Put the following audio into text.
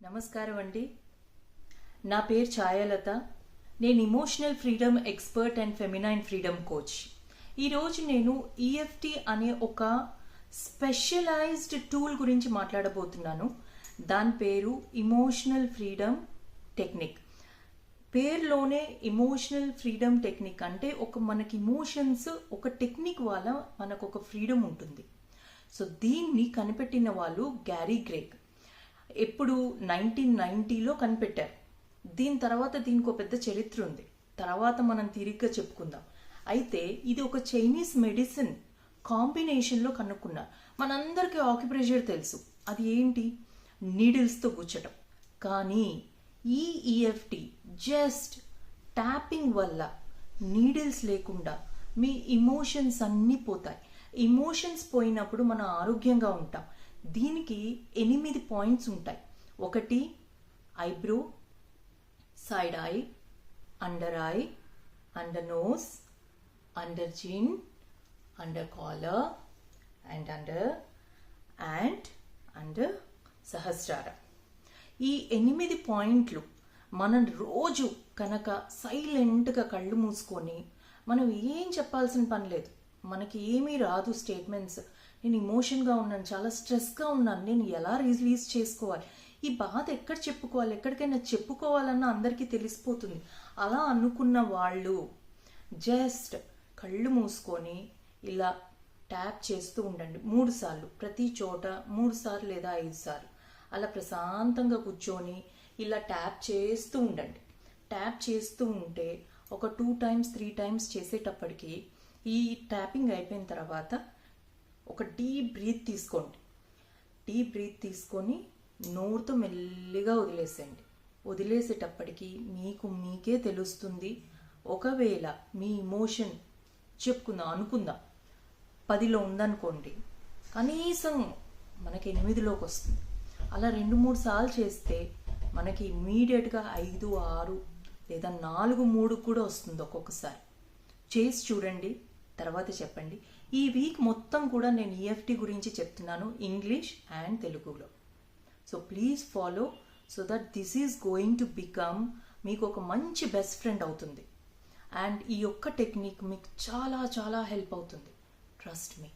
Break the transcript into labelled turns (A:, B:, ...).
A: నమస్కారం అండి. నా పేరు ఛాయాలత. నేను emotional freedom expert and feminine freedom coach ఈరోజు నేను ఈఎఫ్టి అనే ఒక స్పెషలైజ్డ్ టూల్ గురించి మాట్లాడబోతున్నాను. దాని పేరు ఇమోషనల్ ఫ్రీడమ్ టెక్నిక్ పేరులోనే ఇమోషనల్ ఫ్రీడమ్ టెక్నిక్ అంటే ఒక మనకి ఇమోషన్స్ ఒక టెక్నిక్ వల్ల మనకు ఒక ఫ్రీడమ్ ఉంటుంది. సో దీన్ని కనిపెట్టిన వాళ్ళు గ్యారీ గ్రేక్ ఎప్పుడు నైన్టీన్ నైన్టీలో కనిపెట్టారు. దీని తర్వాత దీనికి ఒక పెద్ద చరిత్ర ఉంది. తర్వాత మనం తిరిగ్గా చెప్పుకుందాం. అయితే ఇది ఒక చైనీస్ మెడిసిన్ కాంబినేషన్లో కనుక్కున్నారు. మనందరికీ ఆక్యుప్రెషర్ తెలుసు. అది ఏంటి? నీడిల్స్తో గుచ్చటం కానీ ఈ ఈఎఫ్టి జస్ట్ ట్యాపింగ్ వల్ల నీడిల్స్ లేకుండా మీ ఇమోషన్స్ అన్నీ పోతాయి. ఇమోషన్స్ పోయినప్పుడు మనం ఆరోగ్యంగా ఉంటాం. దీనికి ఎనిమిది పాయింట్స్ ఉంటాయి. ఒకటి eyebrow side eye under eye under nose under chin under collar and under and under సహస్రార. ఈ ఎనిమిది పాయింట్లు మనం రోజు కనుక సైలెంట్గా కళ్ళు మూసుకొని మనం ఏం చెప్పాల్సిన పని లేదు. మనకి ఏమీ రాదు స్టేట్మెంట్స్. నేను ఇమోషన్గా ఉన్నాను చాలా స్ట్రెస్గా ఉన్నాను. నేను ఎలా రిలీజ్ చేసుకోవాలి? ఈ బాధ ఎక్కడ చెప్పుకోవాలి? ఎక్కడికైనా చెప్పుకోవాలన్న అందరికీ తెలిసిపోతుంది. అలా అనుకున్న వాళ్ళు జస్ట్ కళ్ళు మూసుకొని ఇలా ట్యాప్ చేస్తూ ఉండండి. మూడు సార్లు ప్రతి చోట మూడు సార్లు లేదా ఐదు సార్లు. అలా ప్రశాంతంగా కూర్చొని ఇలా ట్యాప్ చేస్తూ ఉండండి. ట్యాప్ చేస్తూ ఉంటే ఒక టూ టైమ్స్ త్రీ టైమ్స్ చేసేటప్పటికి ఈ ట్యాపింగ్ అయిపోయిన తర్వాత ఒక డీప్ బ్రీత్ తీసుకోండి. డీప్ బ్రీత్ తీసుకొని నోరుతో మెల్లిగా వదిలేసేయండి. వదిలేసేటప్పటికి మీకు మీకే తెలుస్తుంది ఒకవేళ మీ ఇమోషన్ చెప్పుకుందాం అనుకుందాం. పదిలో ఉందనుకోండి కనీసం మనకి ఎనిమిదిలోకి వస్తుంది. అలా రెండు మూడు సార్లు చేస్తే మనకి ఇమీడియట్గా ఐదు ఆరు లేదా నాలుగు మూడు కూడా వస్తుంది ఒక్కొక్కసారి. చేసి చూడండి. తర్వాత చెప్పండి. ఈ వీక్ మొత్తం కూడా నేను ఈఎఫ్టీ గురించి చెప్తున్నాను ఇంగ్లీష్ అండ్ తెలుగులో. So please follow so that this is going to become మీకు ఒక మంచి బెస్ట్ ఫ్రెండ్ అవుతుంది. అండ్ ఈ యొక్క టెక్నిక్ మీకు చాలా చాలా హెల్ప్ అవుతుంది. Trust me